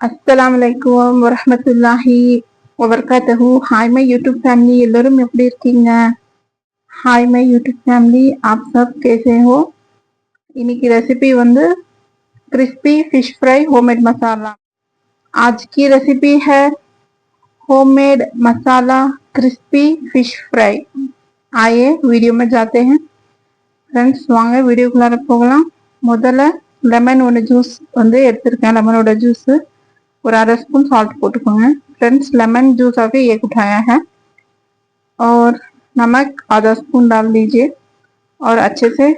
அஸ்லாம் வலைக்கம் வரமத்துல்லாஹி வபர்காத்தஹூ. ஹாய்மை யூடியூப் ஃபேமிலி எல்லோரும் எப்படி இருக்கீங்க? ஹாய்மை யூடியூப் ஃபேமிலி ஆப் சப் கேசேஹோ இன்னைக்கு ரெசிபி வந்து crispy fish fry homemade masala आज की ரெசிபி ஹே homemade masala crispy fish fry आइए वीडियो में जाते हैं வாங்க வீடியோக்குள்ளார போகலாம். முதல்ல லெமன் ஒன்று ஜூஸ் வந்து எடுத்திருக்கேன். லெமனோட ஜூஸு ஒரு आधा स्पून सॉल्ट போட்டுக்கோங்க फ्रेंड्स लेमन जूस अभी एक उठाया है और नमक आधा स्पून डाल दीजिए और अच्छे से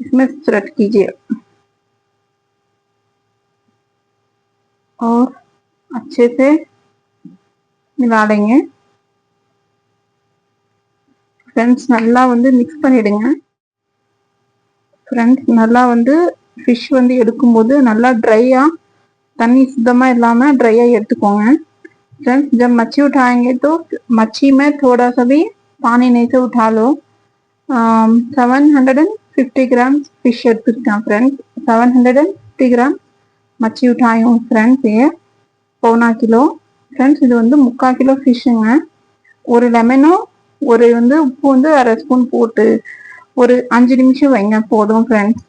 इसमें स्प्रेड कीजिए और अच्छे से मिला लेंगे ஃப்ரெண்ட்ஸ் நல்லா வந்து மிக்ஸ் பண்ணிடுங்க ஃப்ரெண்ட்ஸ் நல்லா வந்து ஃபிஷ் வந்து எடுக்கும்போது நல்லா ட்ரையாக तन्नी सुद्धमा इलामा ड्राई எடுத்துக்கோங்க फ्रेंड्स जब मच्छी उठाएंगे तो मच्छी में थोड़ा सा भी पानी नहीं से उठा लो seven hundred and fifty gram fish எடுத்துருக்கேன் friends seven hundred and fifty gram மச்சி உட்டாயும் ஃப்ரெண்ட்ஸ் ஏ பவுனா கிலோ ஃப்ரெண்ட்ஸ் இது வந்து முக்கால் கிலோ ஃபிஷ்ஷுங்க ஒரு லெமனும் ஒரு வந்து உப்பு வந்து அரை ஸ்பூன் போட்டு ஒரு அஞ்சு நிமிஷம் வைங்க போதும் ஃப்ரெண்ட்ஸ்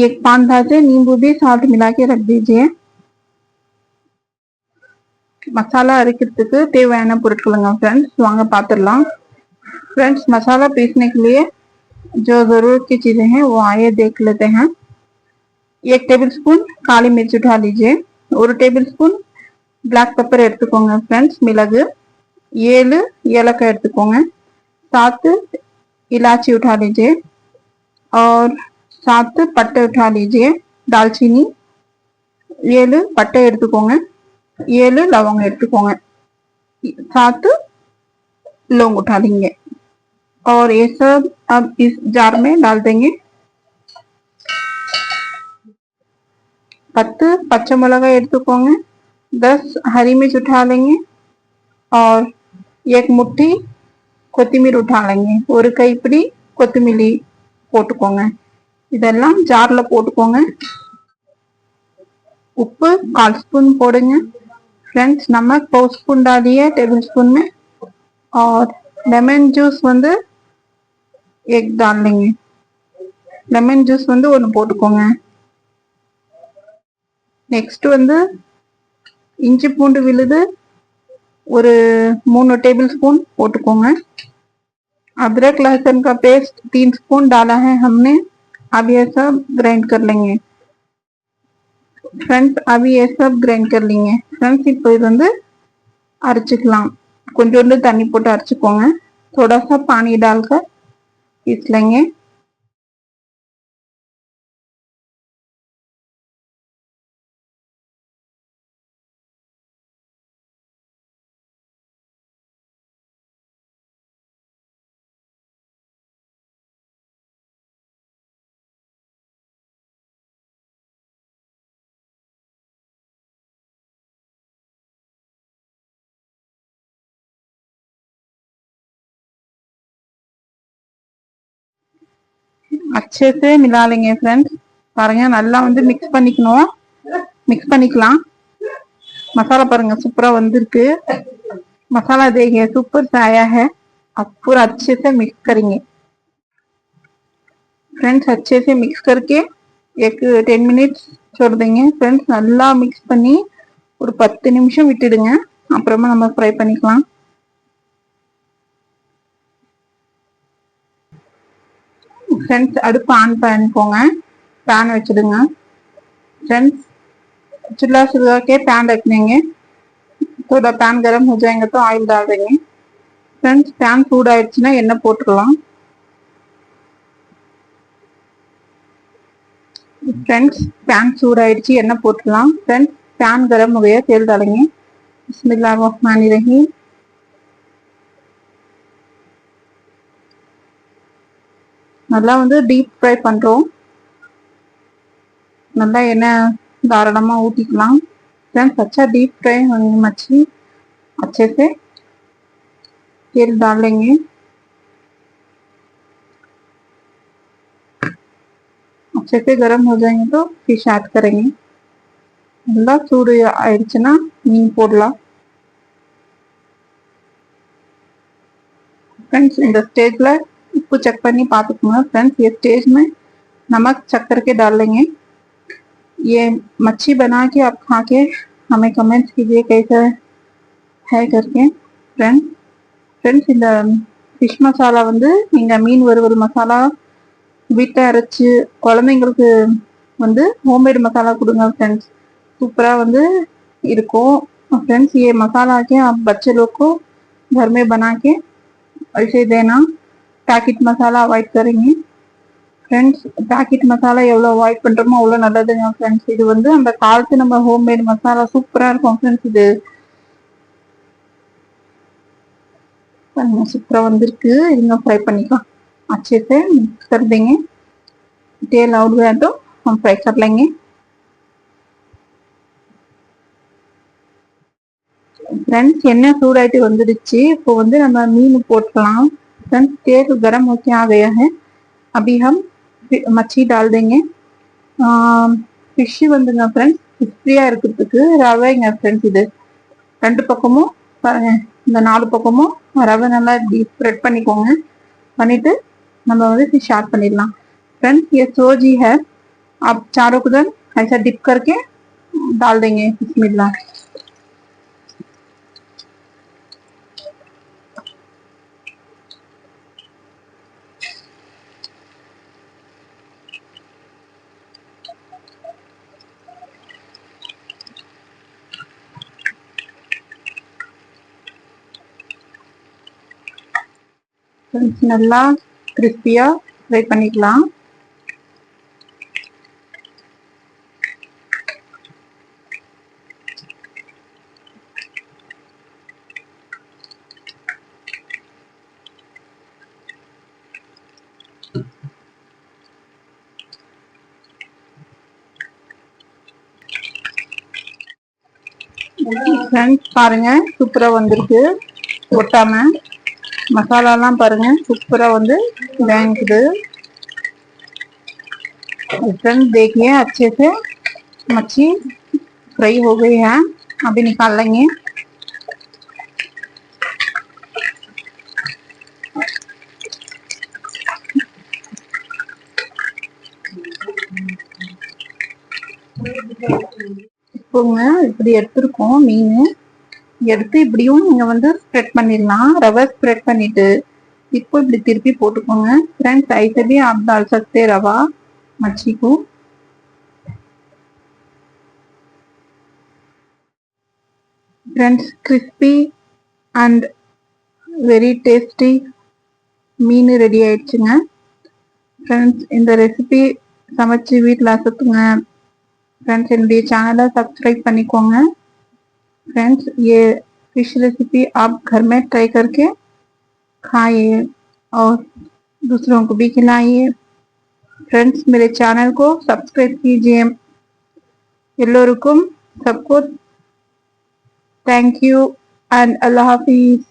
एक पान से नींबू भी साल्ट मिला के रख दीजिए மசாலா அரைக்கிறதுக்கு தேவையான பொருட்களுங்க फ्रेंड्स வாங்க பார்த்துடலாம் फ्रेंड्स मसाला पीसने के लिए जो जरूरत की चीजें हैं वो आइए देख लेते हैं एक टेबल स्पून काली मिर्च उठा लीजिए ஒரு டேபிள் ஸ்பூன் பிளாக் பெப்பர் எடுத்துக்கோங்க ஃப்ரெண்ட்ஸ் மிளகு ஏழு ஏலக்காய் எடுத்துக்கோங்க सात इलायची उठा लीजिए और सात पट्टे उठा लीजिए दालचीनी ஏழு பட்டை எடுத்துக்கோங்க. ஏழு லவங்கம் எடுத்துக்கோங்க. सात लौंग उठा लेंगे और ये सब जार में डाल देंगे பத்து பச்சை மிளகாய் எடுத்துக்கோங்க. दस हरी मिर्च उठा लेंगे और एक मुट्ठी கொத்திமீர் உட்டா ஒரு கைப்பிடி கொத்தமல்லி போட்டுக்கோங்க. இதெல்லாம் ஜார்ல போட்டுக்கோங்க உப்பு கால் स्पून போடுங்க फ्रेंड्स नमक दो स्पून डालिए टेबल स्पून में और लेमन जूस வந்து एक डाल लेंगे லெமன் ஜூஸ் வந்து ஒன்று போட்டுக்கோங்க நெக்ஸ்ட் வந்து இஞ்சி பூண்டு விழுது ஒரு மூணு டேபிள் स्पून போட்டுக்கோங்க अदरक लहसुन का पेस्ट तीन स्पून डाला है हमने अब ये सब ग्राइंड कर लेंगे फ्रेंड्स अभी ये सब ग्राइंड कर लेंगे फ्रेंड्स இப்போ இது வந்து அரைச்சிக்கலாம் கொஞ்சோண்டு தண்ணி போட்டு அரைச்சிக்கோங்க थोड़ा सा पानी डालकर पीस लेंगे अच्छे से मिला लेंगे फ्रेंड्स பாருங்க நல்லா வந்து மிக்ஸ் பண்ணிக்கணும் மிக்ஸ் பண்ணிக்கலாம் मसाला பாருங்க சூப்பரா வந்திருக்கு मसाला देखिए सुपर से आया है अब पूरा अच्छे से मिक्स करेंगे फ्रेंड्स अच्छे से मिक्स करके एक टेन मिनट्स छोड़ देंगे फ्रेंड्स நல்லா மிக்ஸ் பண்ணி ஒரு பத்து நிமிஷம் விட்டுடுங்க அப்புறமா நம்ம ஃப்ரை பண்ணிக்கலாம் फ्रेंड्स அடுப்பு ஆன் பண்ணிக்கோங்க पैन வச்சிடுங்க फ्रेंड्स चूल्हा सुलगा के पैन रख देंगे थोड़ा पैन गर्म हो जाएंगे तो ऑयल डाल देंगे फ्रेंड्स पैन சூடாயிடுச்சுன்னா எண்ணெய் போட்டுக்கலாம் फ्रेंड्स पैन சூடாயிடுச்சு எண்ணெய் போட்டுக்கலாம் फ्रेंड्स पैन गर्म हो गया तेल डालेंगे बिस्मिल्लाहिर्रहमानिर्रहीम நல்லா வந்து டீப் ஃப்ரை பண்றோம் நல்லா எண்ணெய் தாராளமா ஊத்திக்கலாம் फ्रेंड्स अच्छा डीप फ्राई होने मच्छी अच्छे से तेल डाल लेंगे अच्छे से गर्म हो जाएंगे तो फिश ऐड करेंगे நல்லா சூடு ஆயிடுச்சுன்னா மீன் போடலாம் फ्रेंड्स இந்த स्टेज उप्पू चेक பண்ணி பார்த்துக்கோங்க फ्रेंड्स ये स्टेज में नमक चेक करके डाल लेंगे ये मच्छी बना के आप खा के हमें कमेंट्स कीजिए कैसा है करके फ्रेंड्स ஃப்ரெண்ட்ஸ் இந்த ஃபிஷ் மசாலா வந்து நீங்கள் மீன் வறுவல் மசாலா வீட்டை அரைச்சி குழந்தைங்களுக்கு வந்து ஹோம்மேட் மசாலா கொடுங்க फ्रेंड्स सूपरा வந்து இருக்கும் फ्रेंड्स ये मसाला के आप बच्चे लोग को घर में बना के ऐसे देना पैकेट மசாலா அவாய்ட் करेंगे ஃப்ரெண்ட்ஸ் பேக்கெட் மசாலா எவ்வளோ அவாய்ட் பண்ணுறோமோ அவ்வளோ நல்லதுங்க ஃப்ரெண்ட்ஸ் இது வந்து அந்த காலத்து நம்ம ஹோம்மேட் மசாலா சூப்பராக இருக்கும் ஃப்ரெண்ட்ஸ் இது சூப்பராக வந்திருக்கு இருங்க ஃப்ரை பண்ணிக்கலாம் अच्छे से मिक्स कर देंगे तेल आउट गया तो हम फ्राई कर लेंगे फ्रेंड्स எண்ணெய் சூடாயிட்டு வந்துடுச்சு இப்போ வந்து நம்ம மீன் போட்டுக்கலாம் फ्रेंड्स तेल गरम होके आ गया है अभी हम மச்சி डाल देंगे ஃபிஷ்ஷு வந்துங்க ஃப்ரெண்ட்ஸ் கிறிஸ்பியாக இருக்கிறதுக்கு ரவைங்க ஃப்ரெண்ட்ஸ் இது ரெண்டு பக்கமும் பாருங்க இந்த நாலு பக்கமும் ரவை நல்லா இப்படி ஸ்ப்ரெட் பண்ணிக்கோங்க பண்ணிட்டு நம்ம வந்து फिश ऐड பண்ணிடலாம் फ्रेंड्स ये सोजी है आप चारों को दर ऐसा डिप करके डाल देंगे बिस्मिल्लाह நல்லா கிறிஸ்பியாக ஃப்ரை பண்ணிக்கலாம். ஃப்ரெண்ட்ஸ் பாருங்க சூப்பரா வந்திருக்கு. ஒட்டாம. மசாலாலாம் பாருங்க சூப்பரா வந்து வேங்குது फ्रेंड्स देखिए अच्छे से मच्छी फ्राई हो गई है अभी निकाल लेंगे இப்போங்க இப்படி எடுத்திருக்கோம் மீன் எடுத்து இப்படியும் நீங்க வந்து ஸ்ப்ரெட் பண்ணிடலாம் ரவை ஸ்ப்ரெட் பண்ணிட்டு இப்போ இப்படி திருப்பி போட்டுக்கோங்க फ्रेंड्स ऐसे भी आप डाल सकते रवा मच्छी को friends crispy and very tasty mean ready ஆயிடுச்சுங்க ஃப்ரெண்ட்ஸ் இந்த ரெசிபி சமைச்சு வீட்டில் அசத்துங்க फ्रेंड्स என்னுடைய சேனலை सब्सक्राइब பண்ணிக்கோங்க फ्रेंड्स ये फ़िश रेसिपी आप घर में ट्राई करके खाइए और दूसरों को भी खिलाइए। फ्रेंड्स मेरे चैनल को सब्सक्राइब कीजिए। एल्लोरुकुम सबको थैंक यू एंड अल्लाह हाफिज़।